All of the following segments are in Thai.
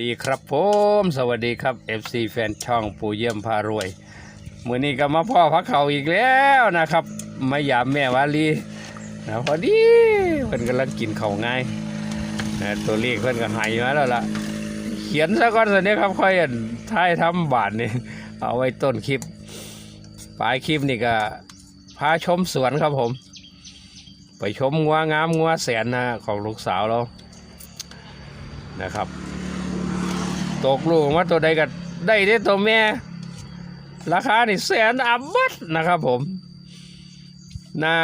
ดีครับผมสวัสดีครับ FC แฟนช่องปู่เยี่ยมพารวยมือนี้ก็มาพ่อพักเขาอีกแล้วนะครับมายามแม่วาลีนะพอดีเพิ่นกำลังกินเขาง่ายนะตัวเลขเพิ่นก็หายมาแล้วล่ะ เขียนซะก่อนสินี้ครับค่อยท้ายทำบาทนี่เอาไว้ต้นคลิปปลายคลิปนี่ก็พาชมสวนครับผม ไปชมงัวงามงัวแสนนะของลูกสาวเรานะครับ ตกลูกมาตัวใดก็ได้ได้ตัวแม่ ราคานี่แสนอับบัดนะครับผม นา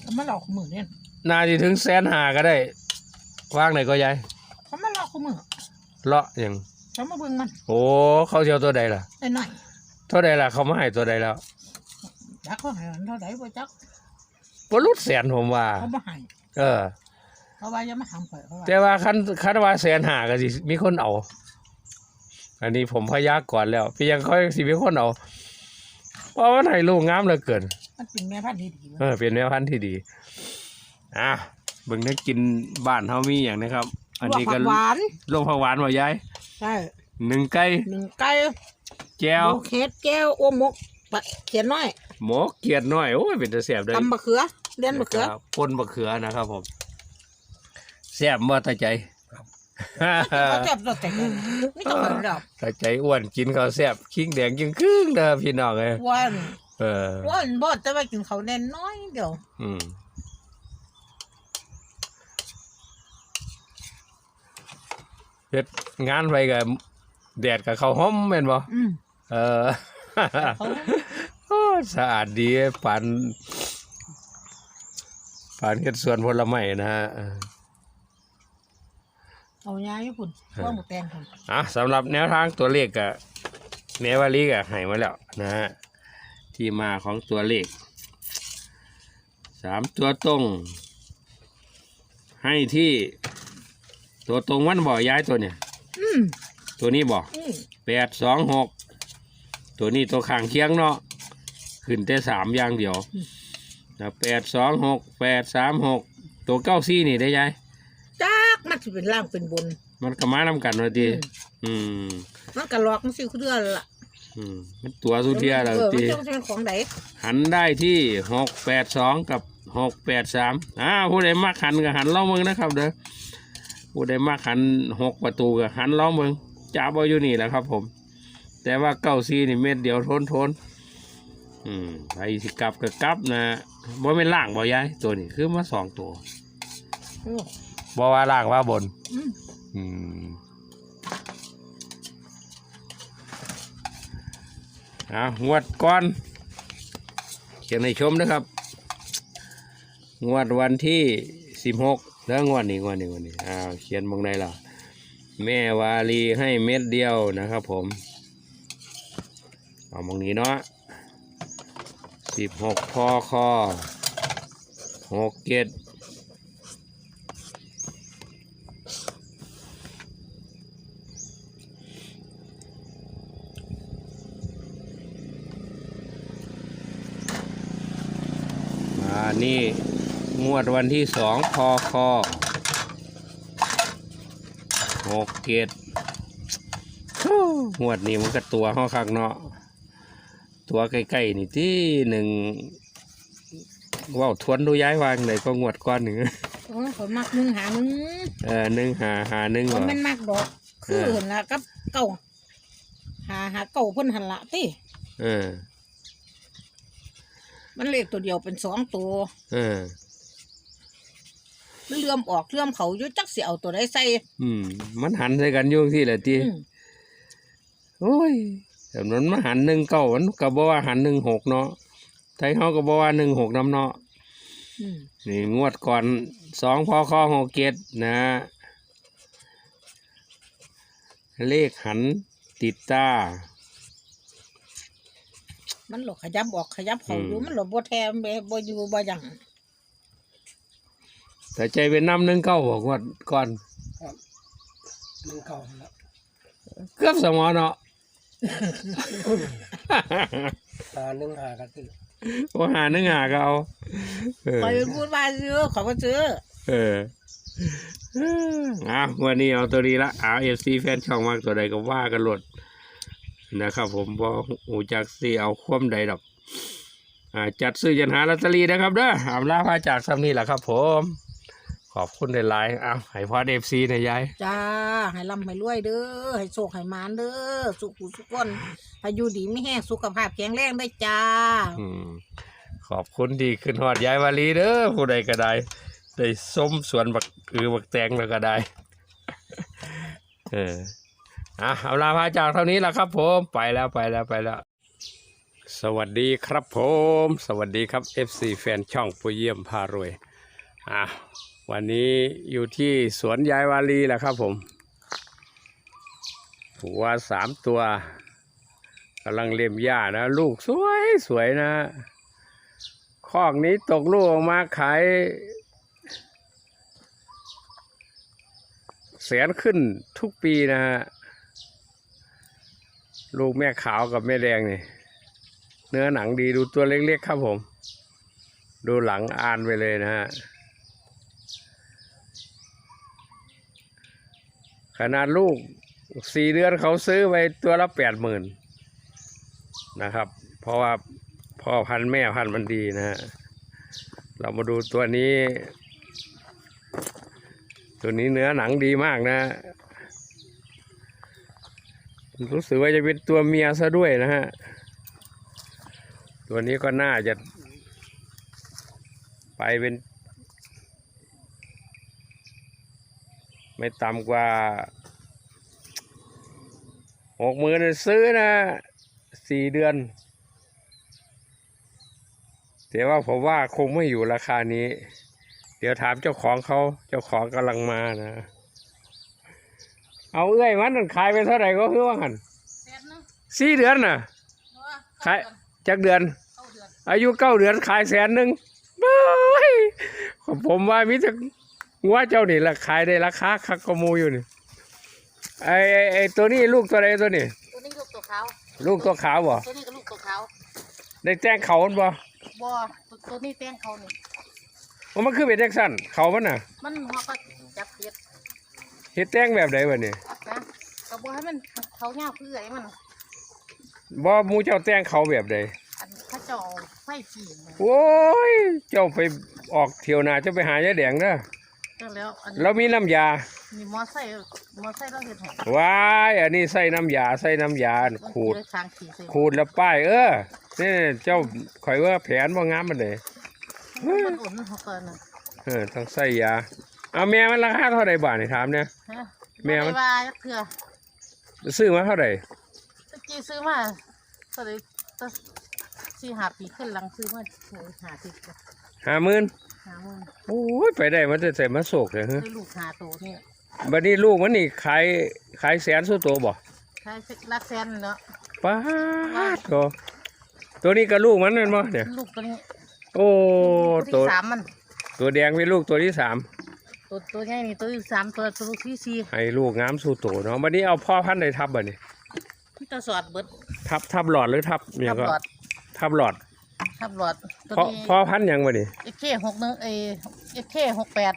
เขามาหลอกมือเนี่ยนาจะถึงแสนหาก็ได้ว่างไหนก็ยายเขามาหลอกมือเลาะอย่างเขามาเบิ่งมัน โอ้เขาเชียวตัวใดล่ะไอ้หน่อยเท่าใดล่ะ เขามาให้ตัวใดแล้วจักเขาใหายเท่าไหร่บ่จักบ่รุดแสนผมว่าเขามาใหายเออเขาว่าอย่ามาทำข่อยเขาว่าแต่ว่าคันคันว่าแสนหาก็สิมีคนเอา อันนี้ผมพยากรณ์แล้วเพียงค่อยสิมีคนเอาเพราะว่ามันให้ลูกงามเหลือเกิน มันเป็นแม่พันธุ์ที่ดีเออเป็นแนวพันธุ์ที่ดี อะเบิ่งได้กินบ้านเฮามีอย่างนะครับ อันนี้ก็หวานลงผักหวานบ่ยายใช่หนึ่งไก่หนึ่งไก่แก้วหมูเค็ดแก้วอ้วมมกปะเขียนน้อย หมอเกียดน้อยโอ้ยเป็นตาแซ่บเด้อตำมะเขือเลี้ยนมะเขือครับปนมะเขือนะครับผมแซ่บบ่ตาใจ เขาเจ็บตัวแต่งไม่ต้องเหมือนดอกตาใจอ้วนกินข้าวแซ่บคิงแดงจึงครึ่งเด้อพี่น้องเอ้ยอ้วนเอออ้วนบดแต่ว่ากินเขาวแน่นน้อยเดียวอืมเฮ็ดงานไปกับแดดกับข้าวหอมแม่นบ่อืมเออ เขาโอ้สะอาดดีปันปันเฮ็ดสวนผลไม้นะฮะเออ เอายาญี่ปุ่นว่าหมูแตงคนอะสำหรับแนวทางตัวเลขก็แนวาลีก็ให้มาแล้วนะฮะที่มาของตัวเลขสามตัวตรง ให้ที่ ตัวตรงวันบ่อย้ายตัวเนี่ยอืมตัวนี้บ่อืมแปดสองหกตัวนี้ตัวข้างเคียงเนาะขึ้นแต่สามอย่างเดียวนะแปดสองหกแปดสามหกตัวเก้าซี่นี่ได้ยายจัก มันสิเป็นล่างเป็นบน มันก็มานำกันว่าดีอืมอืมมันก็หลอกมันสิคือเดือนละอืมมันตัวสุเทียแล้วเออตีมันจะเป็นของไหนหันได้ที่หกแปดสองกับหกแปดสามอ่าผู้ใดมักหันก็หันล้อมเมืองนะครับเด้อผู้ใดมักหันหกประตูก็หันล้อมเมืองจับเอาอยู่นี่แหละครับ ผม แต่ว่าเก้าซีนี่เม็ดเดียวทนทนอืมไปสิกลับก็กลับนะบ่เป็นล่างบ่ยายตัวนี้คือมาสองตัว โอ้ บ่ว่าล่างว่าบนอืมอืมอะงวดก่อน เขียนให้ชมนะครับ งวดวันที่สิบหกแล้วงวดนี้งวดนี้งวดนี้อ่าเขียนบางในล่ะ แม่วาลีให้เม็ดเดียวนะครับผมเอาบางนี้เนาะสิบหกพอคอหกเกต นี่งวดวันที่สองพอคอหกเกตงวดนี้มันก็ตัวห้อคักเนาะตัวใกล้ๆนี่ที่หนึ่งเว่าวทวนดูย้ายวางไหนก็งวดก้อนหนึ่งโอ้เขามักหนึ่งหาหนึ่งเออหนึ่งหาหาหนึ่งเขาเหรอแม่นมากดอก คือเห็นละกับเก่าหาหาเก่าเพิ่นหันละติเออ มันเลขตัวเดียวเป็นสองตัว เออ มันเลื่อมออกเลื่อมเขาอยู่จักสิเอาตัวใดใส่อืม มันหันใส่กันอยุ่ที่แหละทีอืมโอ้ยแต่มันมาหันหนึ่งเก้ามันก็บอกว่าหันหนึ่งหกเนาะไทยเขาก็บอกว่าหนึ่งหกน้ำเนาะ อืมนี่งวดก่อนสองพอข้อหกเกตนะ เลขหันติดตา มันหลอกขยับออกขยับเขาอยู่อืมมันหลบบ่แทมบ่บ่อยู่บ่หยังแต่ใจเป็นน้ำหนึ่งเก้าบอกงวดก่อนหนึ่งเก่าแล้วเกือบสมอเนาะหาหนึ่งหาก็คือว่าหาหนึ่งหาก็เอาเออคอยพูดว่าซื้อขอยบ่ซื้อเอออะวันนี้เอาตัวนี้ละเอาเอฟซีแฟนช่องมากตัวใดก็ว่ากันหลด นะครับ ผมบอหูจักซีเอาคว่ำใดดอกอ่าจัดซื้อยันหาลอตเตอรี่นะครับเด้ออำลาพาจากซ้ำนี่แหละครับ ผม ขอบคุณในไลน์อ้าวให้พอเอฟซีนะยาย จ้า ให้ร่ำให้รวยเด้อ ให้โชคให้หมานเด้อ สุขุสุขคนให้อยู่ดีไม่แห้งสุขภาพแข็งแรงได้จ้า อืมขอบคุณที่ขึ้นหอดยายวาลีเด้อผู้ใดก็ได้ ได้ส้มสวนบักอือบักแตงแล้วก็ได้ เออ อะเอาลาพาจากเท่านี้แหละครับ ผมไปแล้วไปแล้วไปแล้ว สวัสดีครับผม สวัสดีครับ FC แฟนช่องผู้เยี่ยมพารวยอะวันนี้อยู่ที่สวนยายวาลีแหละครับผมหัวสามตัวกำลังเลียมหญ้านะ ลูกสวยสวยนะคอกนี้ตกลูกออกมาขายแสนขึ้นทุกปีนะฮะ ลูกแม่ขาวกับแม่แดงนี่ เนื้อหนังดีดูตัวเล็กๆครับผม ดูหลังอ่านไปเลยนะฮะขนาดลูกสี่เดือนเขาซื้อไปตัวละแปดหมื่นนะครับ เพราะว่าพ่อพันธุ์แม่พันธุ์มันดีนะฮะเรามาดูตัวนี้ ตัวนี้เนื้อหนังดีมากนะ รู้สึกว่าจะเป็นตัวเมียซะด้วยนะฮะ ตัวนี้ก็น่าจะ ไปเป็น ไม่ต่ำกว่าหกหมื่นซื้อนะสี่เดือนแต่ว่าผมว่าคงไม่อยู่ราคานี้ เดี๋ยวถามเจ้าของเขาเจ้าของกำลังมานะ เอาเอ้อยมันนั่นขายไปเท่าไหร่ก็คือว่าหันแสนนึงสี่เดือนน่ะขายจากเดือน เข้าเดือนอายุเก้าเดือนขายแสนหนึ่งเบ้ยผมว่ามิจะงัวเจ้านี่ละขายได้ราคาคักกว่าหมูอยู่นี่ไอไอ้ไอตัวนี้ลูกตัวใดตัวนี้ ตัวนี้ลูกตัวขาวลูกตัวขาวบ่ตัวนี้ก็ลูกตัวขาวได้แจ้งเขามันบ่บ่ตัวตัวนี้แต้งเขานี่ว่ามันคือเป็นแจ็คสันเขามันน่ะ มันหัวก็จับเพียด เฮ็ดแจ้งแบบใดวะนี่นะก็บ่ให้มันเขาเงาเพื่อให้มัน บ่หมูเจ้าแจ้งเขาแบบใดอันเขาเจ้าเอาไฟจีนมาโอ้ยเจ้าไปออกเที่ยวนาเจ้าไปหายายแดงเด้อจังแล้วอันแล้วมีน้ำยามีมอไซค์มอไซค์เราเฮ็ดให้ว้ายอันนี้ใส่น้ำยาใส่น้ำยามันขูดเลยทางขี่ใส่ขูดแล้วป้าย เออนี่เจ้าข่อยว่าแผนว่างามมันเลยมันอุ่นเขาเกินน่ะเออต้องใส่ยา เอาแม่มันราคาเท่าไหร่บาทนี่ถามเนี่ยฮะแม่มันบ่ได้ว่าจักเถื่อซื้อมาเท่าไหร่ตะกี้ซื้อมาตอนนี้ตั้งสี่ห้าปีขึ้นหลังซื้อมาหาสิบห้าหมื่นหาหมื่นโอ้ยไปได้มันจะใส่มาโศกเลยฮะได้ลูกหาตัวนี่บัดนี้ลูกมันนี่ขายขายแสนสู้ตัวบ่ใช้รักแสนเนาะป้าดก็ตัวนี้ก็ลูกมันนั่นบ่เนี่ยลูกตัวนี้โอ้ตัวตัวที่สามมันตัวแดงเป็นลูกตัวที่สาม ตัวตัวใหญ่นี่ตัวที่สามตัวตัวที่สี่ให้ลูกงามสู้โตเนาะบัดนี้เอาพ่อพันธุ์ใดทับบัดนี้ที่ตัวสอดเบิดทับทับหลอดหรือทับเนี่ทัยบก็หลอดทับหลอดทับหลอดตัวพ่อนี้พ่อพันธุ์หยังบัดนี้เอเคหกหนึ่งเอเอเคหกแปด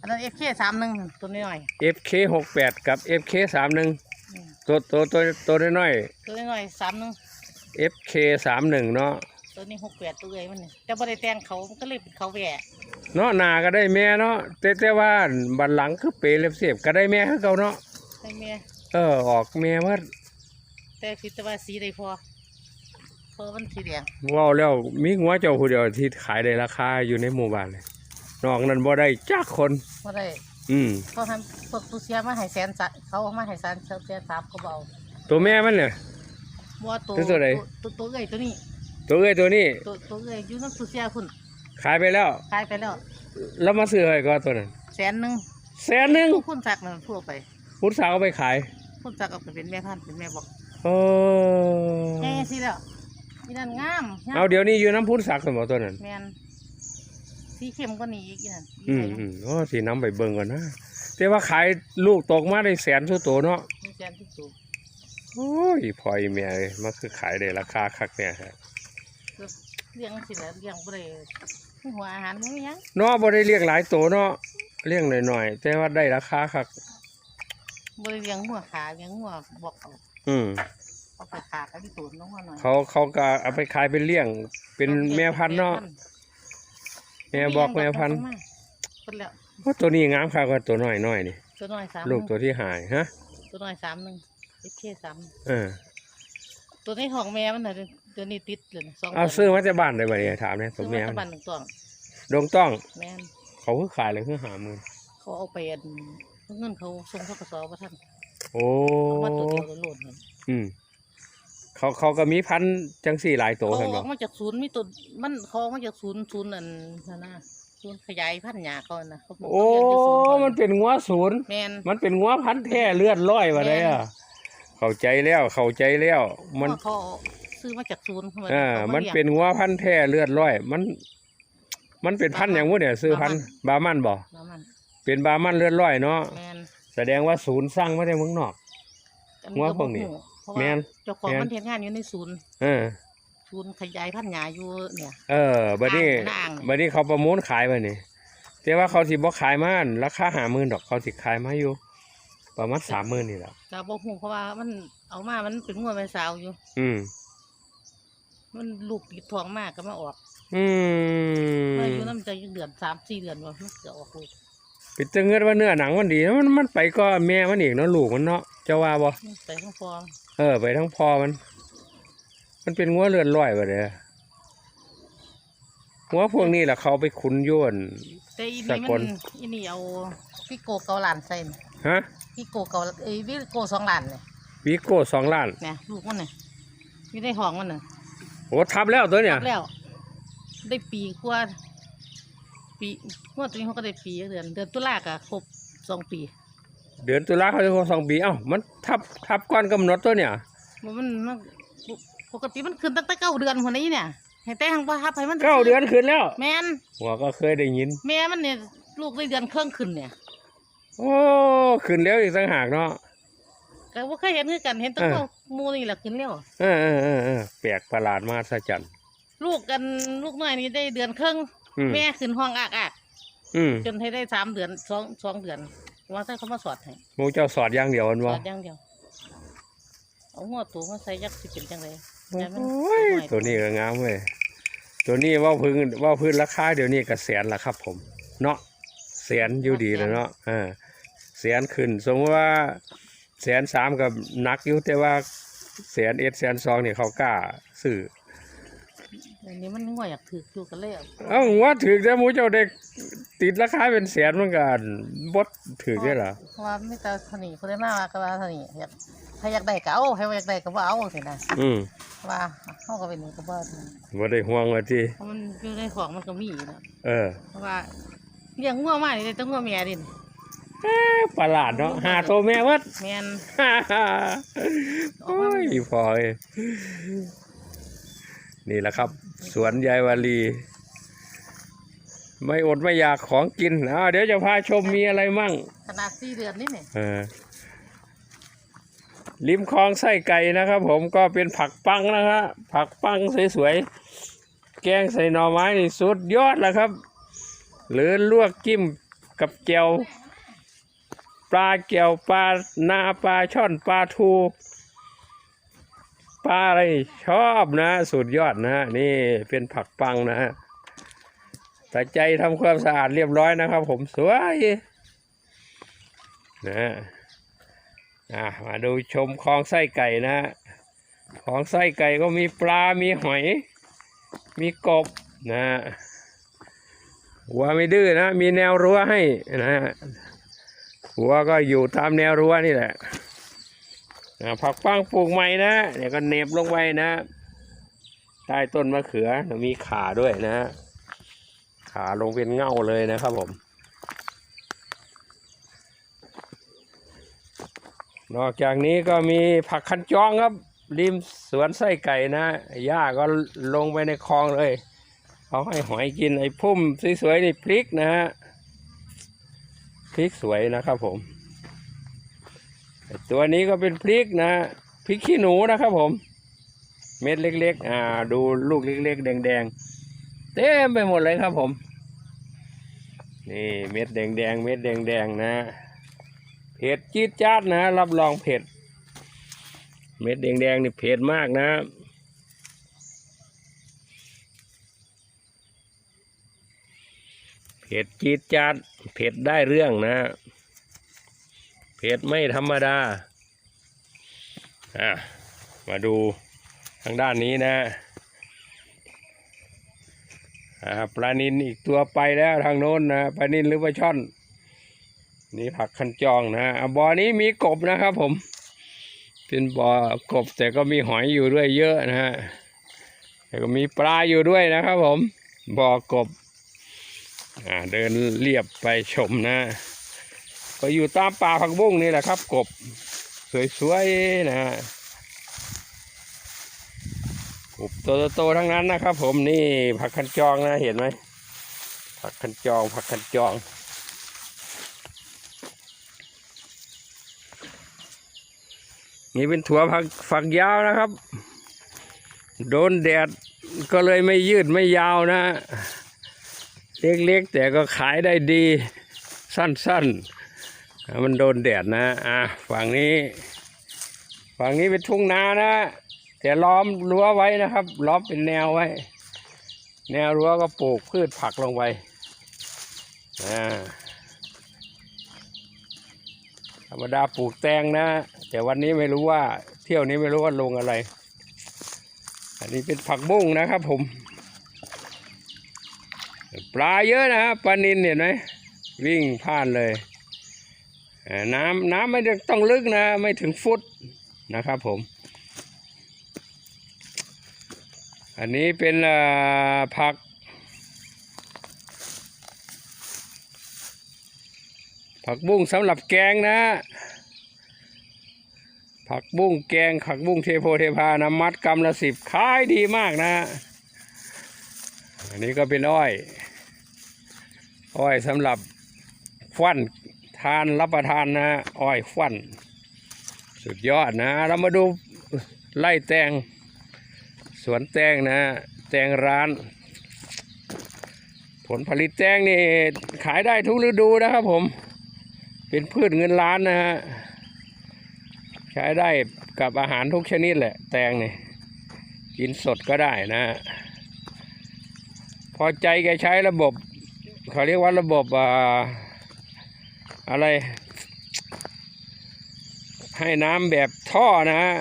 อันนั้นเอเคสามหนึ่งตัวนี้หน่อย FK หกแปดกับ FK สามหนึ่งอืมตัวตัวตัวตัวน้อยตัวนี้หน่อยสามหนึ่งๆ FK สามหนึ่งเนาะ ตัวนี้หกแปดตัวใหญ่มันนี่แต่บ่ได้แต่งเขามันก็เลยเป็นเขาแหวะเนาะหนาก็ได้แม่เนาะแต่แต่ว่าบันหลังคือเปรเล็บเสียบก็ได้แม่คือเก่าเนาะให้แม่เออออกแม่ว่าแต่คิดแต่ว่าสีได้พอเพราะมันสีแดงว้าวแล้วมีหัวเจ้าผู้เดียวที่ขายได้ราคาอยู่ในหมู่บ้านเลยนอกนั้นบ่ได้จักคน บ่ได้อืมเพราะทำพวกตุเสียมาให้แสนสะเขาเอามาให้แสนแสนสามเขาเบเอาตัวแม่มันเนี่ย บัวตัวตัวใดตัวตัวเอ้ยตัวนี้ ตัวเอ้ยตัวนี้ตัวตัวเอ้ยอยู่น้ำตุเสียคุณขายไปแล้ว ขายไปแล้ว แล้วมาซื้อให้ก็ตัวนั้นแสนหนึ่งแสนหนึ่งคุณสักนั่นทั่วไปพุทธสาวเอาไปขายคุณสักเอาไปเป็นแม่พันธุ์เป็นแม่บอกโอ้แง่สิแล้วมีนั่นงามงมเอาเดี๋ยวนี้อยู่น้ำพุทธศักดิ์สมอตัวนั้นแมนสีเข้มก็นี่อีกอีนั่นอืมอืมโอ้สีน้ำไปเบิ่งก่อนนะแต่ว่าขายลูกตกมาได้แสนสุดโตเนาะมีแสนที่สูงโอ้ยพลอยแม่เลยมันคือขายได้ราคาคักเนี่ยฮะ เลี้ยงสิแล้วเลี้ยงบ่ได้หัวอาหารมันไม่ยังเนาะบ่ได้เลี้ยงหลายตัวเนาะเลี้ยงหน่อยๆแต่ว่าได้ราคาคักบริเลี้ยงหัวขาเลี้ยงหัวบอกเอาอืมเอาไปขาเขาที่ตูนลงมาหน่อยเขาเขาก็เอาไปขายเป็นเลี้ยง เป็นแม่พันธุ์เนาะแม่บอกแม่พันธุ์คนแล้วว่าตัวนี้งามคักกว่าตัวน้อยน้อยๆนี่ตัวน้อยสามลูกตัวที่หายฮะตัวน้อยสามหนึ่งเอเคสามเออ ตัวนี้ของแม่มันน่ะเดี๋ยวนี้ติดเลยนะสองเอาซื้อมาจากบ้านได้บ่เนี่ยถามเนี่ยตัซื้วอแม่มามันตะบันหนึ่งตัวดงต้อง แม่นเขาคือขายเลยคือหาหมื่นเขาเอาไปอันเงินเขาส่งทกสว่าท่านโอ้เอามาตัวเดียวโหลดเลยอืมเขาเขาก็มีพันธุ์จังสี่หลายตัวเขากันอบ่อกมาจากศูนย์มีตัวมันเขาออกมาจากศูนย์ศูนย์อันนั่นนะศูนย์ขยายพันธุ์หญ้าเขานะเขาบอกโอ้ เขาเรียนอยู่ศูนย์มันเป็นงัวศูนย์แม่น มันเป็นงัวพันธุ์แท้เลือดร้อยว่าได้อะ เข้าใจแล้วเข้าใจแล้ว มันเพราะเขาซื้อมาจากศูนย์เขามาอ่าเขาามันลี้ยงเป็นงัวพันธุ์แท้เลือดร้อย มัน มันเป็นพันธุ์อย่างวุ้นเนี่ย ซื้อพันธุ์บามันบ่แล้วมันเป็นบามันเลือดร้อยเนาะแม่นแสดงว่าศูนย์สร้างมาจากเมืองนอกอัหัวพวกนี้เพราะแม่ว่านเจ้าของแม่นมันเฮ็ดงานอยู่ในศูนย์เออศูนย์ขยายพันธุ์หญ้าอยู่เนี่ย เออบัดนี้อ่างๆบัดนี้เขาประมูลขายบัดนี้แต่ว่าเขาสิบ่ขายมาอั่นราคาหาหมื่นดอกเขาสิขายมาอยู่ ประมาณสามหมื่นนี่แหละก็บ่ฮู้เพราะว่ามันเอามามันเป็นงัวแม่สาวอยู่ อืม มันลูกติดท้องมากก็มาออกอืมมาอยู่น้ำใจเดือนสามสี่เดือนว่ามันจะออกลูกเป็นจังเงิดว่าเนื้อหนังมันดีมันมันไปก็แม่มันอีกเนาะลูกมันเนาะเจะว่าบ่มันใส่ข้างฟองเออ ไปทั้งพอมัน มันเป็นงัวเลือดร้อยบ่เด้องัวพวกนี้แหละเขาไปขุนโยนแต่อีสนี่กมัลนอีนี่เอาพี่โกเกาหลานใส่น่ะ ฮะพี่โกเกาเอ้ยพี่โกสองหลานเนี่ยวิโก้สองล้านเนี่ยลูกมันเนี่ยอยู่ในห้องมันน่ะโอ้ทับแล้วตัวเนี่ยแล้ว ได้ปีกว่าปีงวดตัวนี้เขาก็ได้ปีเดือนเดือนตุลาก็ครบสองปี เดือนตุลาเขาจะครบสองปีเอ้ามันทับทับก่อนกำหนดตัวเนี่ยมันมันมันปกติมันขึ้นตั้งแต่เก้าเดือนคนนี้เนี่ยให้แต่ทางว่าทับให้มันเก้าเดือนขึ้นแล้ว แม่นหัวก็เคยได้ยิน แม่มันเนี่ยลูกได้เดือนครึ่งขึ้นเนี่ย โอ้ขึ้นแล้วอีกต่างหากเนาะก็ว่าเคยเห็นคือกันเห็นแตั้งเออว่าหมูนี่แหละขึ้นแล้วเออเออเออเออแปลกประหลาดมากสะจันลูกกันลูกน้อยนี่ได้เดือนครึ่งอืม แม่ขึ้นห้องอักอักอืมจนให้ได้สามเดือนสองสองเดือนว่าใส่เขามาสอดให้หมูเจ้าสอดอย่างเดียวมันสวะอดอย่างเดียวเอาหัวตูมาใส่ยักษ์สิเป็นจังเลยโอ้ยตัวนี้ก็งามเว้ยตัวนี้ว่าพื้นว่าพื้นราคาเดี๋ยวนี้ก็แสนละครับ ผม เนาะแสนอยู่ดีแล้วเนาะอ่า แสนขึ้น สมมติว่าแสนสามกับหนักอยู่แต่ว่าแสนเอ็ดแสนสองเนี่ยเขากล้าซื้ออันนี้มันงัวอยากถืออยู่กันเลยอะเอ้าว่าถือแต่หมูเจ้าเด็กติดราคาเป็นแสนเหมือนกันบดถือได้เหรอเพราะว่าไม่แต่ทนีคนได้มากว่าก็ว่าทนีอยากถ้าอยากได้ก็เอาให้ว่าอยากได้ก็ว่าเอาสินะอืมว่าเขาก็เป็นนี่ก็บ่บ่ได้ห่วงว่าที่เพราะมันอยู่ในของมันก็มีอยู่นะเออเพราะว่าเลี้ยงงัวมานี่ได้แต้องงัวเมียดิเอ๊ะ ประหลาดเนาะหาตัวแม่วัดแม่นโอ้ยพอเอ้ยนี่แหละครับ สวนยายวาลี ไม่อดไม่อยากของกินอ่าเดี๋ยวจะพาชมมีอะไรมั่ง ขนาดสี่เดือนนี่เนี่ยเออริมคลองไส้ไก่นะครับ ผมก็เป็นผักปังนะฮะผักปังสวยๆแกงใส่หน่อไม้นี่สุดยอดแล้วครับ หรือลวกจิ้มกับแก้วป ลาแก้วปลานาปลาช่อนปลาทูปลาอะไรชอบนะ สุดยอดนะนี่เป็นผักปังนะฮะแต่ใจทำความสะอาดเรียบร้อยนะครับ ผมสวยนะอะมาดูชมคลองไส้ไก่นะคลองไส้ไก่ก็มีปลา มีหอย มีกบนะหัวไม่ดื้อนะ มีแนวรั้วให้นะ หัวก็อยู่ตามแนวรั้วนี่แหละผักปังปลูกใหม่นะเดี๋ยวก็เน็บลงไปนะใต้ต้นมะเขือมีขาด้วยนะ ขาลงเป็นเง่าเลยนะครับผม นอกจากนี้ก็มีผักคันจองครับ ริมสวนไส้ไก่นะหญ้าก็ลงไปในคลองเลย เขาให้หอยกินไอ้พุ่มสวยๆนี่พริกนะฮะ พริกสวยนะครับผม ตัวนี้ก็เป็นพริกนะพริกขี้หนูนะครับผม เม็ดเล็กๆ อ่า ดูลูกเล็กๆ แดงๆ เต็มไปหมดเลยครับผม นี่เม็ดแดงๆ เม็ดแดงๆ นะ เผ็ดจี๊ดจ๊าดนะ รับรองเผ็ด เม็ดแดงๆนี่เผ็ดมากนะ ผ็ดจี๊ดจ๊าดเผ็ดได้เรื่องนะ เผ็ดไม่ธรรมดาอะมาดูทางด้านนี้นะปลานินอีกตัวไปแล้วทางโน้นนะปลานินหรือปลาช่อน นี่ผักคันจองนะอะบ่อนี้มีกบนะครับผม เป็นบ่อกบแต่ก็มีหอยอยู่ด้วยเยอะนะฮะแต่ก็มีปลาอยู่ด้วยนะครับผมบ่อกบ เดินเรียบไปชมนะ ก็อยู่ตามป่าผักบุ้งนี่แหละครับ กบ สวยๆนะฮะกบโตๆทั้งนั้นนะครับ ผมนี่ผักคันจองนะเห็นไหมผักคันจอง ผักคันจองนี่เป็นถั่วผักฝักยาวนะครับ โดนแดดก็เลยไม่ยืดไม่ยาวนะ เล็กๆ แต่ก็ขายได้ดี สั้นๆ มันโดนแดดนะ อะฝั่งนี้ ฝั่งนี้เป็นทุ่งนานะ แต่ล้อมรั้วไว้นะครับ ล้อมเป็นแนวไว้ แนวรั้วก็ปลูกพืชผักลงไปอ่าธรรมดาปลูกแตงนะ แต่วันนี้ไม่รู้ว่า เที่ยวนี้ไม่รู้ว่าลงอะไร อันนี้เป็นผักบุ้งนะครับผม ปลาเยอะนะฮะปลานินเห็นไหมวิ่งผ่านเลยน้ำน้ำไม่ต้องลึกนะ ไม่ถึงฟุตนะครับผม อันนี้เป็นผัก ผักบุ้งสำหรับแกงนะ ผักบุ้งแกงผักบุ้งเทโพเทพานะมัดกำละสิบขายดีมากนะ อันนี้ก็เป็นอ้อย อ้อยสำหรับฟันทานรับประทานนะอ้อยฟัน สุดยอดนะ เรามาดูไล่แตงสวนแตงนะ แตงร้าน ผลผลิตแตงนี่ขายได้ทุกฤดูนะครับผม เป็นพืชเงินล้านนะฮะใช้ได้กับอาหารทุกชนิดแหละ แตงนี่กินสดก็ได้นะ พอใจแกใช้ระบบ เขาเรียกว่าระบบอ่าอะไร ให้น้ำแบบท่อนะฮะ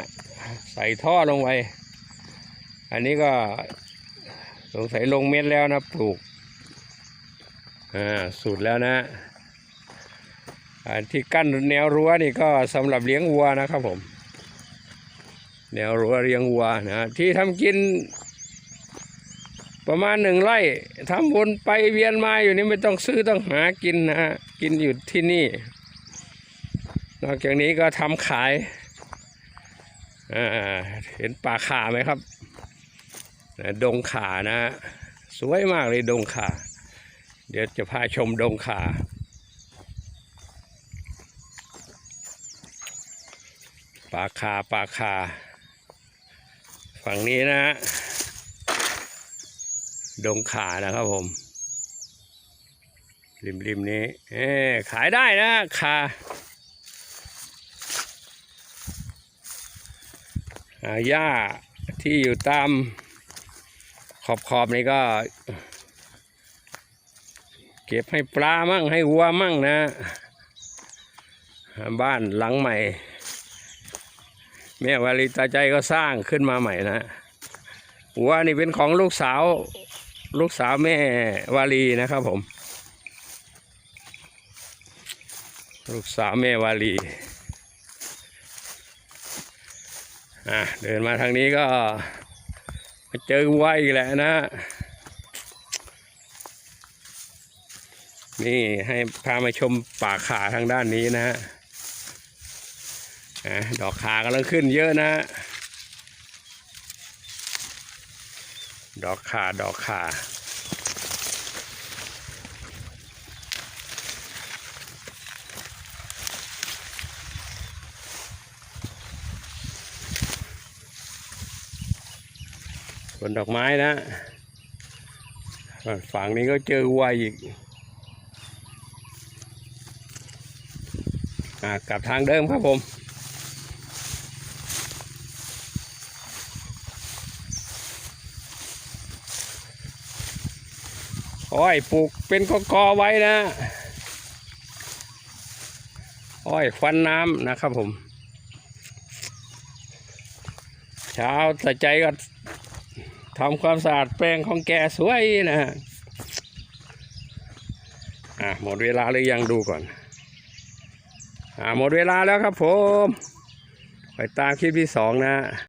ใส่ท่อลงไป อันนี้ก็สงสัยลงเม็ดแล้วนะปลูกอ่าสุดแล้วนะอันที่กั้นแนวรั้วนี่ก็สำหรับเลี้ยงวัวนะครับผม แนวรั้วเลี้ยงวัวนะที่ทำกิน ประมาณหนึ่งไร่ทำวนไปเวียนมาอยู่นี่ไม่ต้องซื้อต้องหากินนะฮะกินอยู่ที่นี่ นอกจากนี้ก็ทำขายอ่าเห็นป่าขาไหมครับดงขานะสวยมากเลยดงขา เดี๋ยวจะพาชมดงขาป่าคาป่าคา ฝั่งนี้นะฮะ ดงขานะครับผม ริมริมนี้ เอขายได้นะขาหญ้าที่อยู่ตามขอบขอบนี่ก็ เก็บให้ปลามั่งให้วัวมั่งนะ บ้านหลังใหม่ แม่วาลีตาใจก็สร้างขึ้นมาใหม่นะวัวนี่เป็นของลูกสาว ลูกสาวแม่วาลีนะครับผม ลูกสาวแม่วาลีอะเดินมาทางนี้ก็มาเจอวัวอีกแหละนะ นี่ให้พามาชมป่าขาทางด้านนี้นะฮะดอกขากำลังขึ้นเยอะนะ ดอกขาดอกขาบนดอกไม้นะ ฝั่งนี้ก็เจอวัวอีกอกลับทางเดิมครับผม อ้อยปลูกเป็นกอกอๆไว้นะ อ้อยฟันน้ำนะครับผม เช้าแต่ใจก็ทำความสะอาดแปลงของแกสวยนะฮะอะหมดเวลาหรือยังดูก่อน อ่าหมดเวลาแล้วครับผม ไปตามคลิปที่สองนะ